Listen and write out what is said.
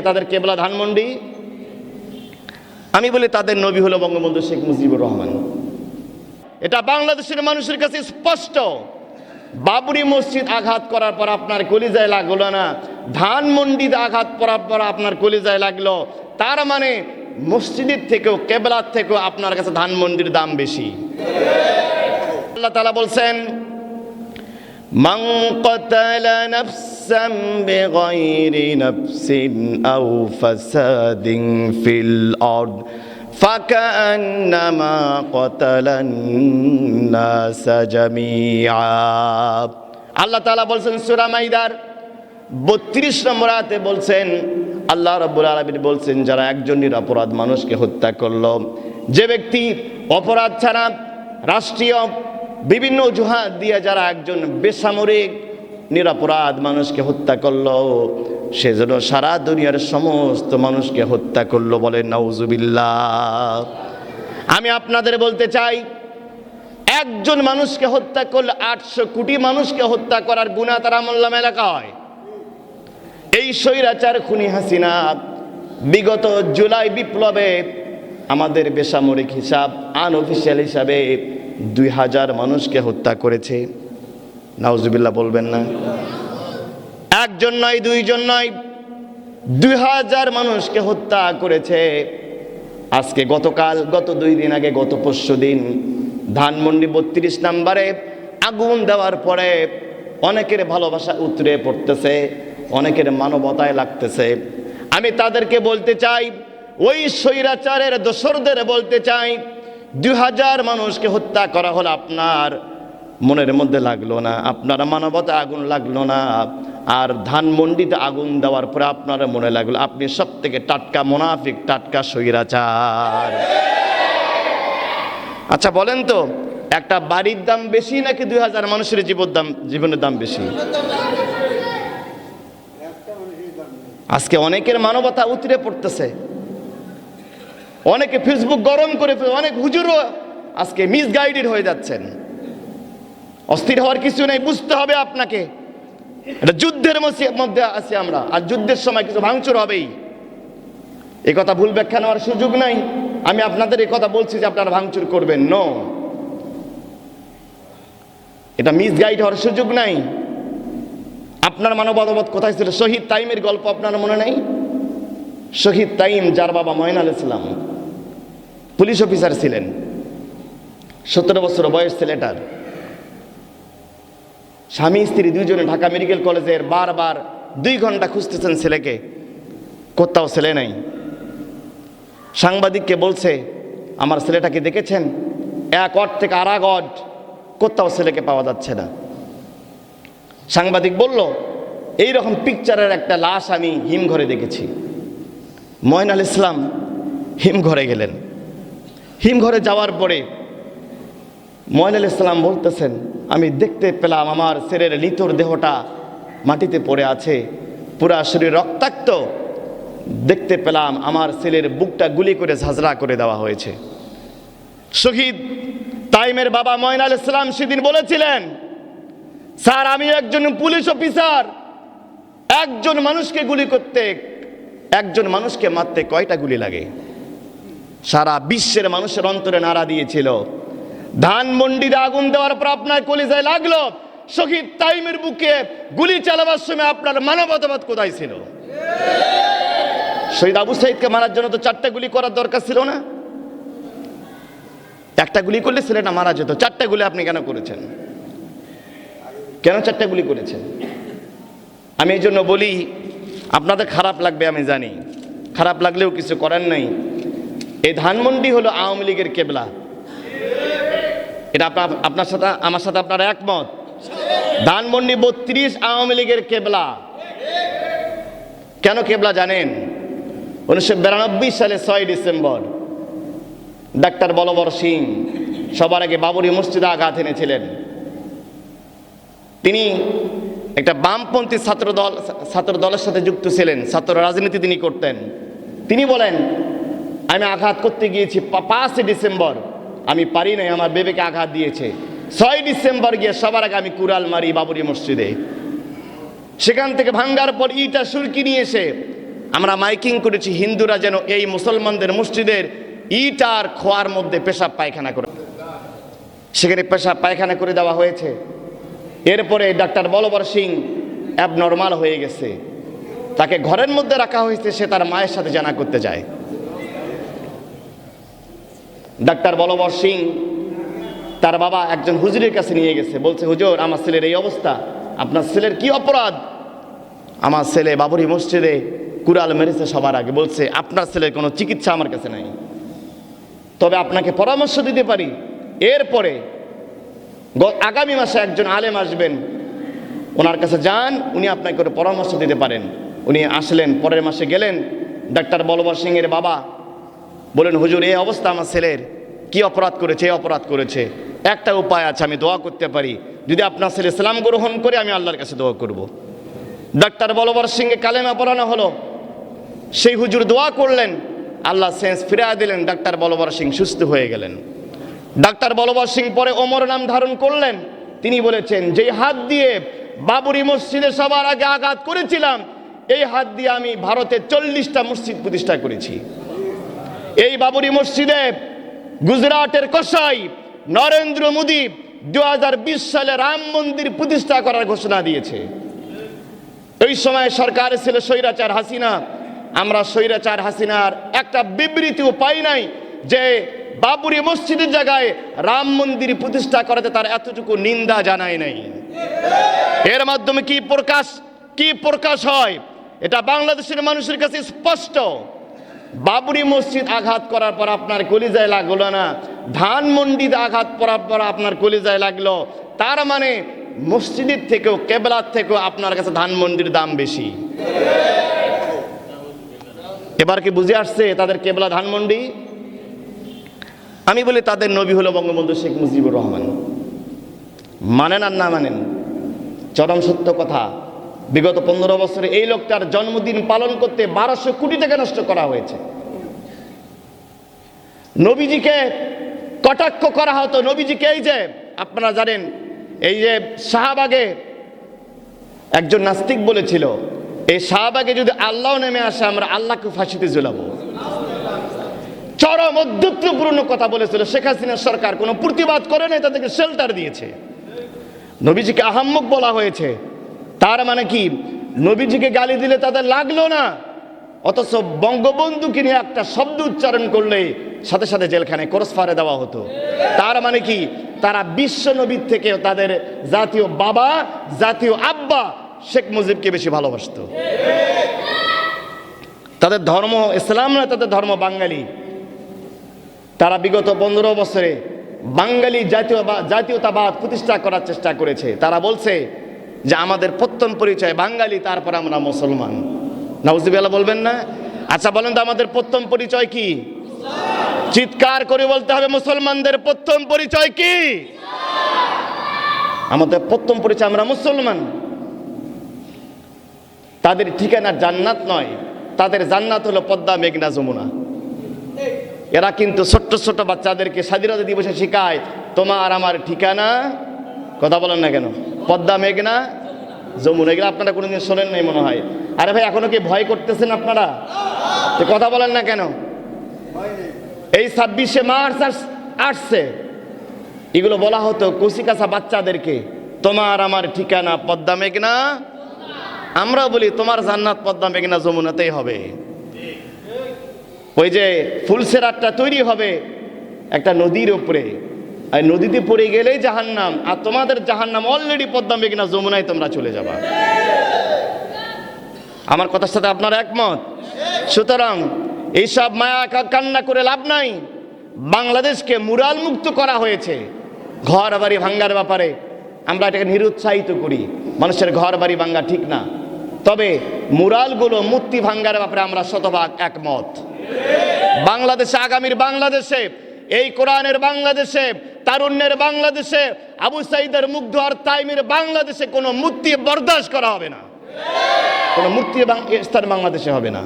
তাদের কেবলা ধানমন্ডি। আমি বলি তাদের নবী হলো বঙ্গবন্ধু শেখ মুজিবুর রহমান। এটা বাংলাদেশের মানুষের কাছে স্পষ্ট। বাবরি মসজিদ আঘাত করার পর আপনার কলিজায় লাগল না। ধানমন্ডিতে আঘাত করার পর আপনার কলিজায় লাগল। তার মানে মসজিদের থেকেও, কেবলার থেকেও আপনার কাছে ধানমন্ডির দাম বেশি। আল্লাহ তালা বলছেন من قتل نفسا بغير نفس أو فساد في الأرض فكأنما قتل الناس جميعا আল্লাহ তাআলা বলছেন সূরা মাইদার বত্রিশ নম্বর আয়াতে বলছেন আল্লাহ রব্বুল আলমিন বলছেন যারা একজন নিরপরাধ মানুষকে হত্যা করলো যে ব্যক্তি অপরাধ ছাড়া রাষ্ট্রীয় বিভিন্ন অজুহাত দিয়ে যারা একজন বেসামরিক, নিরপরাধ মানুষকে হত্যা করল, সেজন্য সারা দুনিয়ার সমস্ত মানুষকে হত্যা করল বলে নওজুবিল্লাহ আমি আপনাদের বলতে চাই, একজন মানুষকে হত্যা করলে আটশো কোটি মানুষকে হত্যা করার গুণা তার আমল্লাম এলাকা হয়। এই স্বৈরাচার খুনি হাসিনা বিগত জুলাই বিপ্লবে আমাদের বেসামরিক হিসাব আনঅফিসিয়াল হিসাবে দুই হাজার মানুষকে হত্যা করেছে। নাউজুবিল্লাহ বলবেন না। একজন নয়, দুইজন নয়, দুই হাজার মানুষকে হত্যা করেছে। আজকে গতকাল, গত দুই দিন আগে, গত পরশু দিন ধানমন্ডি বত্রিশ নাম্বারে আগুন দেওয়ার পরে অনেকের ভালোবাসা উতরে পড়তেছে, অনেকের মানবতায় লাগতেছে। আমি তাদেরকে বলতে চাই, ওই স্বৈরাচারের দোসরদের বলতে চাই দুই হাজার মানুষকে হত্যা করা হলো আপনার মনের মধ্যে লাগল না, আপনার মানবতা আগুন লাগল না, আর ধানমন্ডিতে আগুন দেওয়ার পরে আপনার মনে লাগল, আপনি সব থেকে টাটকা মোনাফিক, টাটকা স্বৈরাচার। আচ্ছা বলেন তো, একটা বাড়ির দাম বেশি নাকি দুই হাজার মানুষের জীবন দাম, জীবনের দাম বেশি? আজকে অনেকের মানবতা উতরে পড়তেছে। অনেকে ফেসবুক গরম করে অনেক হুজুরও আজকে মিসগাইডেড হয়ে যাচ্ছেন। অস্থির হওয়ার কিছু নেই, বুঝতে হবে আপনাকে। এটা যুদ্ধের মধ্যে- আছি আমরা, আর যুদ্ধের সময় কিছু ভাঙচুর হবেই। এই কথা ভুল ব্যাখ্যা নেওয়ার সুযোগ নাই। আমি আপনাদের এই কথা বলছি যে আপনারা ভাঙচুর করবেন নো এটা মিসগাইড হওয়ার সুযোগ নাই। আপনার মানবতাবোধ কোথায় ছিল? শহীদ তাইমের গল্প আপনার মনে নেই? শহীদ তাইম, যার বাবা ময়নাল ইসলাম। পুলিশ অফিসার ছিলেন। সতেরো বছর বয়স ছেলেটার। স্বামী, স্ত্রী দুইজনে ঢাকা মেডিকেল কলেজের বারবার দুই ঘণ্টা খুঁজতেছেন ছেলেকে। কোথাও ছেলে নাই। সাংবাদিককে বলছে, আমার ছেলেটাকে দেখেছেন? এক অট থেকে আর এক অট কোথাও ছেলেকে পাওয়া যাচ্ছে না। সাংবাদিক বলল এই রকম পিকচারের একটা লাশ আমি হিমঘরে দেখেছি। ময়নাল ইসলাম হিমঘরে গেলেন। হিমঘরে যাওয়ার পরে ময়ন ময়নাল ইসলাম বলতেছেন, আমি দেখতে পেলাম আমার ছেলের লিতর দেহটা মাটিতে পড়ে আছে। পুরা শরীর রক্তাক্ত। দেখতে পেলাম আমার ছেলের বুকটা গুলি করে ঝাঁঝরা করে দেওয়া হয়েছে। শহীদ তাইমের বাবা ময়নাল ইসলাম সেদিন বলেছিলেন, স্যার, আমি একজন পুলিশ অফিসার। একজন মানুষকে গুলি করতে, একজন মানুষকে মারতে কয়টা গুলি লাগে? সারা বিশ্বের মানুষের অন্তরে নাড়া দিয়েছিল। ধানমন্ডিতে আগুন দেওয়ার পর আপনার কলিজায় লাগল। শহীদ তাইমের বুকে গুলি চালাবার সময় আপনার মানবতাবাদ কোথায় ছিল? শহীদ আবু সাইদকে মারার জন্য তো চারটা গুলি করার দরকার ছিল না। একটা গুলি করলে ছেলেটা মারা যেত। চারটা গুলি আপনি কেন করেছেন? কেন চারটা গুলি করেছেন? আমি এই জন্য বলি, আপনাদের খারাপ লাগবে আমি জানি। খারাপ লাগলেও কিছু করার নাই। এই ধানমন্ডি হলো আওয়ামী লীগের কেবলা। এটা আপনার আপনার সাথে আমার সাথে আপনার একমত? ধানমন্ডি বত্রিশ, আওয়ামী লীগের কেবলা। কেন কেবলা জানেন? উনিশশো বিরানব্বই সালে ছয় ডিসেম্বর। ডাক্তার বলবর সিং সবার আগে বাবরি মসজিদে আঘাত এনেছিলেন। তিনি একটা বামপন্থী ছাত্র দল ছাত্র দলের সাথে যুক্ত ছিলেন, ছাত্র রাজনীতি তিনি করতেন। তিনি বলেন আমি আঘাত করতে গিয়েছি পাঁচই ডিসেম্বর। আমি পারি নাই, আমার বেবেকে আঘাত দিয়েছে। ছয় ডিসেম্বর গিয়ে সবার আগে আমি কুড়াল মারি বাবরি মসজিদে। সেখান থেকে ভাঙ্গার পর ইটা সুরকি নিয়ে এসে আমরা মাইকিং করেছি, হিন্দুরা যেন এই মুসলমানদের মসজিদের ইট আর খোয়ার মধ্যে পেশাব পায়খানা করে সেখানে পেশাব পায়খানা করে দেওয়া হয়েছে। এরপরে ডাক্তার বলবর সিং অ্যাবনর্মাল হয়ে গেছে। তাকে ঘরের মধ্যে রাখা হয়েছে, সে তার মায়ের সাথে জানা করতে যায়। ডাক্তার বলবর সিং, তার বাবা একজন হুজুরের কাছে নিয়ে গেছে। বলছে, হুজুর, আমার ছেলের এই অবস্থা। আপনার ছেলের কি অপরাধ? আমার ছেলে বাবরি মসজিদে কুড়াল মেরেছে সবার আগে। বলছে, আপনার ছেলের কোনো চিকিৎসা আমার কাছে নাই। তবে আপনাকে পরামর্শ দিতে পারি। এরপরে আগামী মাসে একজন আলেম আসবেন। ওনার কাছে যান, উনি আপনাকে পরামর্শ দিতে পারেন। উনি আসলেন, পরের মাসে গেলেন। ডাক্তার বলবর সিংয়ের বাবা বলেন, হুজুর, এই অবস্থা আমার ছেলের। কি অপরাধ করেছে অপরাধ করেছে। একটা উপায় আছে, আমি দোয়া করতে পারি। যদি আপনার ছেলে ইসলাম গ্রহণ করে, আমি আল্লাহর কাছে দোয়া করব। ডাক্তার বলবর সিংকে কালেমা পড়ানো হলো। সেই হুজুর দোয়া করলেন। আল্লাহ সেন্স ফিরিয়ে দিলেন। ডাক্তার বলবর সিং সুস্থ হয়ে গেলেন। ডাক্তার বলবর সিং পরে ওমর নাম ধারণ করলেন। তিনি বলেছেন, যেই হাত দিয়ে বাবরি মসজিদে সবার আগে আঘাত করেছিলাম, এই হাত দিয়ে আমি ভারতে চল্লিশটা মসজিদ প্রতিষ্ঠা করেছি। এই বাবরি মসজিদে গুজরাটের কসাই নরেন্দ্র মোদী দু হাজার বিশ সালে রাম মন্দির প্রতিষ্ঠা করার ঘোষণা দিয়েছে। ওই সময় সরকার ছিল স্বৈরাচার হাসিনা। আমরা স্বৈরাচার হাসিনার একটা বিবৃতিও পাই নাই যে বাবুরি মসজিদের জায়গায় রাম মন্দির প্রতিষ্ঠা করাতে তার এতটুকু নিন্দা জানায় নাই। এর মাধ্যমে কি প্রকাশ কি প্রকাশ হয়? এটা বাংলাদেশের মানুষের কাছে স্পষ্ট। বাবরি মসজিদ আঘাত করার পর আপনার কলিজায় লাগল না। ধানমন্ডিতে আঘাত করার পর আপনার কলিজায় লাগল। তার মানে মসজিদের থেকেও, কেবলার থেকেও আপনার কাছে ধানমন্ডির দাম বেশি। এবার কি বুঝে আসছে তাদের কেবলা ধানমন্ডি আমি বলি তাদের নবী হলো বঙ্গবন্ধু শেখ মুজিবুর রহমান। মানেন আর না মানেন, চরম সত্য কথা। বিগত পনেরো বছরে এই লোকটার জন্মদিন পালন করতে বারোশো কোটি টাকা নষ্ট করা হয়েছে। নবীজিকে কটাক্ষ করা হতো। নবীজিকে এই যে, আপনারা জানেন, এই যে শাহবাগে একজন নাস্তিক বলেছিল, এই শাহবাগে যদি আল্লাহ নেমে আসে, আমরা আল্লাহকে ফাঁসিতে ঝুলাবো। চরম অধ্যত্বপূর্ণ কথা বলেছিল। শেখ হাসিনা সরকার কোনো প্রতিবাদ করে নাই, তাদেরকে শেল্টার দিয়েছে। নবীজিকে আহাম্মক বলা হয়েছে তার মানে কি? নবীজিকে গালি দিলে তাদের লাগল না। অথচ বঙ্গবন্ধুকে নিয়ে একটা শব্দ উচ্চারণ করলে সাথে সাথে জেলখানে ফারে দেওয়া হতো। তার মানে কি? তারা বিশ্ব নবীর থেকে তাদের জাতীয় বাবা, জাতীয় আব্বা শেখ মুজিবকে বেশি ভালোবাসতো। তাদের ধর্ম ইসলাম না তাদের ধর্ম বাঙালি। তারা বিগত পনেরো বছরে বাঙালি জাতীয় জাতীয়তাবাদ প্রতিষ্ঠা করার চেষ্টা করেছে। তারা বলছে যে আমাদের প্রত্যন পরিচয়, বাঙালি, তারপর আমরা মুসলমান। নাউজিবিল্লাহ বলবেন না? আচ্ছা বলেন তো আমাদের প্রথম পরিচয় কি? চিৎকার করে বলতে হবে, মুসলমানদের প্রথম পরিচয় কি? আমাদের প্রথম পরিচয়, আমরা মুসলমান। তাদের ঠিকানা জান্নাত নয়, তাদের জান্নাত হলো পদ্মা, মেঘনা, যমুনা। এরা কিন্তু ছোট্ট ছোট্ট বাচ্চাদেরকে স্বাধীনতা দিবসে শেখায়, তোমার আমার ঠিকানা? কথা বলেন না কেন? পদ্মা মেঘনা যমুনা, এগুলো আপনারা কোনোদিন শোনেন নাই মনে হয়। আরে ভাই, এখনও কি ভয় করতেছেন আপনারা? কথা বলেন না কেন? এই ছাব্বিশে মার্চ আস- আসছে। এগুলো বলা হতো কুচিকাছা বাচ্চাদেরকে, তোমার আমার ঠিকানা পদ্মা মেঘনা আমরা বলি, তোমার জান্নাত পদ্মা মেঘনা যমুনাতেই হবে। ওই যে ফুলসেরাটটা তৈরি হবে একটা নদীর উপরে। আর নদীতে পড়ে গেলেই জাহান্নাম, আর তোমাদের জাহান্নাম অলরেডি পদ্মা মেঘনা যমুনায় তোমরা চলে যাবা। আমার কথার সাথে আপনার একমত? সুতরাং এইসব মায়া কান্না করে লাভ নাই। বাংলাদেশকে মুরাল মুক্ত করা হয়েছে। ঘর বাড়ি ভাঙ্গার ব্যাপারে আমরা এটাকে নিরুৎসাহিত করি। মানুষের ঘর বাড়ি ভাঙ্গা ঠিক না। তবে মুরালগুলো মূর্তি ভাঙ্গার ব্যাপারে আমরা শতভাগ একমত। বাংলাদেশে, আগামীর বাংলাদেশে, এই কোরআনের বাংলাদেশে তারুণ্যের বাংলাদেশে আবু সাইদের মুগ্ধ আর তাইমের বাংলাদেশে কোনো মূর্তি বরদাস্ত করা হবে না। কোনো মূর্তি স্থান বাংলাদেশে হবে না।